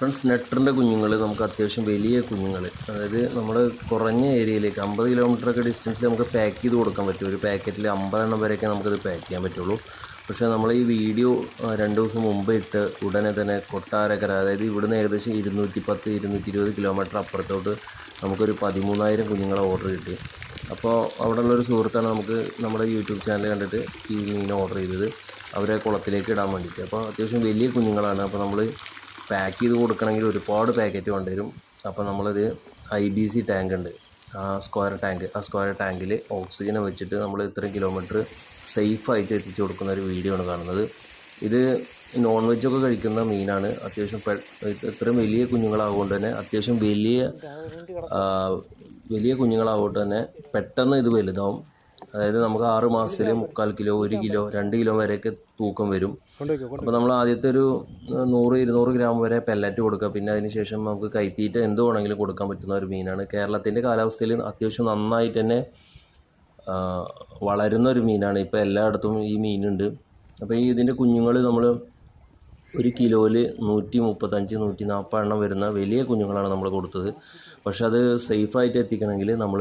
Friends നെട്ടറിന്റെ കുഞ്ഞുങ്ങൾ നമുക്ക് അത്യാവശ്യം വലിയ കുഞ്ഞുങ്ങൾ അതായത് നമ്മൾ കുറഞ്ഞ ഏരിയയിലേക്ക് അമ്പത് കിലോമീറ്ററൊക്കെ ഡിസ്റ്റൻസിൽ നമുക്ക് പാക്ക് ചെയ്ത് കൊടുക്കാൻ പറ്റും. ഒരു പാക്കറ്റിൽ അമ്പതെണ്ണം വരെയൊക്കെ നമുക്കത് പാക്ക് ചെയ്യാൻ പറ്റുള്ളൂ. പക്ഷേ നമ്മൾ ഈ വീഡിയോ രണ്ട് ദിവസം മുമ്പ് ഇട്ട് ഉടനെ തന്നെ കൊട്ടാരക്കര അതായത് ഇവിടുന്ന് ഏകദേശം ഇരുന്നൂറ്റി പത്ത് ഇരുന്നൂറ്റി ഇരുപത് കിലോമീറ്റർ അപ്പുറത്തോട്ട് നമുക്കൊരു പതിമൂന്നായിരം കുഞ്ഞുങ്ങളെ ഓർഡർ കിട്ടി. അപ്പോൾ അവിടെ ഉള്ളൊരു സുഹൃത്താണ് നമുക്ക് നമ്മുടെ യൂട്യൂബ് ചാനൽ കണ്ടിട്ട് ഈ മീൻ ഓർഡർ ചെയ്തത്. അവരെ കുളത്തിലേക്ക് ഇടാൻ വേണ്ടിയിട്ട്. അപ്പോൾ അത്യാവശ്യം വലിയ കുഞ്ഞുങ്ങളാണ്. അപ്പോൾ നമ്മൾ പാക്ക് ചെയ്ത് കൊടുക്കണമെങ്കിൽ ഒരുപാട് പാക്കറ്റ് കൊണ്ടുവരും അപ്പോൾ നമ്മളത് ഐ ബി സി ടാങ്ക് ഉണ്ട്. ആ സ്ക്വയർ ടാങ്ക് ആ സ്ക്വയർ ടാങ്കിൽ ഓക്സിജനെ വെച്ചിട്ട് നമ്മൾ ഇത്രയും കിലോമീറ്റർ സേഫായിട്ട് എത്തിച്ചു കൊടുക്കുന്ന ഒരു വീഡിയോ ആണ് കാണുന്നത്. ഇത് നോൺ വെജൊക്കെ കഴിക്കുന്ന മീനാണ്. അത്യാവശ്യം ഇത്രയും വലിയ കുഞ്ഞുങ്ങളാകൊണ്ട് തന്നെ അത്യാവശ്യം വലിയ വലിയ കുഞ്ഞുങ്ങളാകൊണ്ട് തന്നെ പെട്ടെന്ന് ഇത് വലുതാവും. അതായത് നമുക്ക് ആറ് മാസത്തിൽ മുക്കാൽ കിലോ ഒരു കിലോ രണ്ട് കിലോ വരെയൊക്കെ തൂക്കം വരും. അപ്പോൾ നമ്മൾ ആദ്യത്തെ ഒരു നൂറ് ഇരുന്നൂറ് ഗ്രാം വരെ പെല്ലറ്റ് കൊടുക്കുക. പിന്നെ അതിന് ശേഷം നമുക്ക് കൈത്തീറ്റ എന്ത് വേണമെങ്കിലും കൊടുക്കാൻ പറ്റുന്ന ഒരു മീനാണ്. കേരളത്തിന്റെ കാലാവസ്ഥയിൽ അത്യാവശ്യം നന്നായിട്ട് തന്നെ വളരുന്ന ഒരു മീനാണ്. ഇപ്പോൾ എല്ലായിടത്തും ഈ മീനുണ്ട്. അപ്പോൾ ഈ ഇതിന്റെ കുഞ്ഞുങ്ങൾ നമ്മൾ ഒരു കിലോയിൽ നൂറ്റി മുപ്പത്തഞ്ച് നൂറ്റി നാൽപ്പത് എണ്ണം വരുന്ന വലിയ കുഞ്ഞുങ്ങളാണ് നമ്മൾ കൊടുത്തത്. പക്ഷെ അത് സേഫായിട്ട് എത്തിക്കണമെങ്കിൽ നമ്മൾ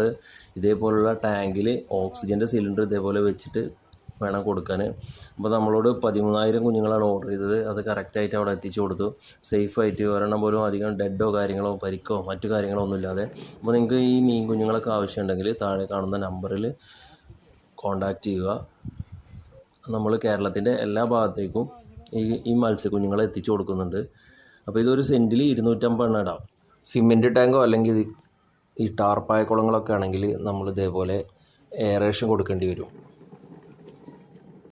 ഇതേപോലുള്ള ടാങ്കിൽ ഓക്സിജന്റെ സിലിണ്ടർ ഇതേപോലെ വെച്ചിട്ട് വേണം കൊടുക്കാൻ അപ്പോൾ നമ്മളോട് പതിമൂന്നായിരം കുഞ്ഞുങ്ങളാണ് ഓർഡർ ചെയ്തത്. അത് കറക്റ്റായിട്ട് അവിടെ എത്തിച്ചു കൊടുത്തു. സേഫായിട്ട് ഒരെണ്ണം പോലും അധികം ഡെഡോ കാര്യങ്ങളോ പരിക്കോ മറ്റു കാര്യങ്ങളോ ഒന്നുമില്ലാതെ അപ്പോൾ നിങ്ങൾക്ക് ഈ മീൻ കുഞ്ഞുങ്ങളൊക്കെ ആവശ്യമുണ്ടെങ്കിൽ താഴെ കാണുന്ന നമ്പറിൽ കോൺടാക്റ്റ് ചെയ്യുക. നമ്മൾ കേരളത്തിന്റെ എല്ലാ ഭാഗത്തേക്കും ഈ ഈ മത്സ്യക്കുഞ്ഞുങ്ങളെ എത്തിച്ചു കൊടുക്കുന്നുണ്ട്. അപ്പോൾ ഇതൊരു സെന്റിൽ ഇരുന്നൂറ്റമ്പത് എണ്ണം ഇടാം. സിമെന്റ് ടാങ്കോ അല്ലെങ്കിൽ ഈ ടാർപ്പായ കുളങ്ങളൊക്കെ ആണെങ്കിൽ നമ്മൾ ഇതേപോലെ എയറേഷൻ കൊടുക്കേണ്ടി വരും.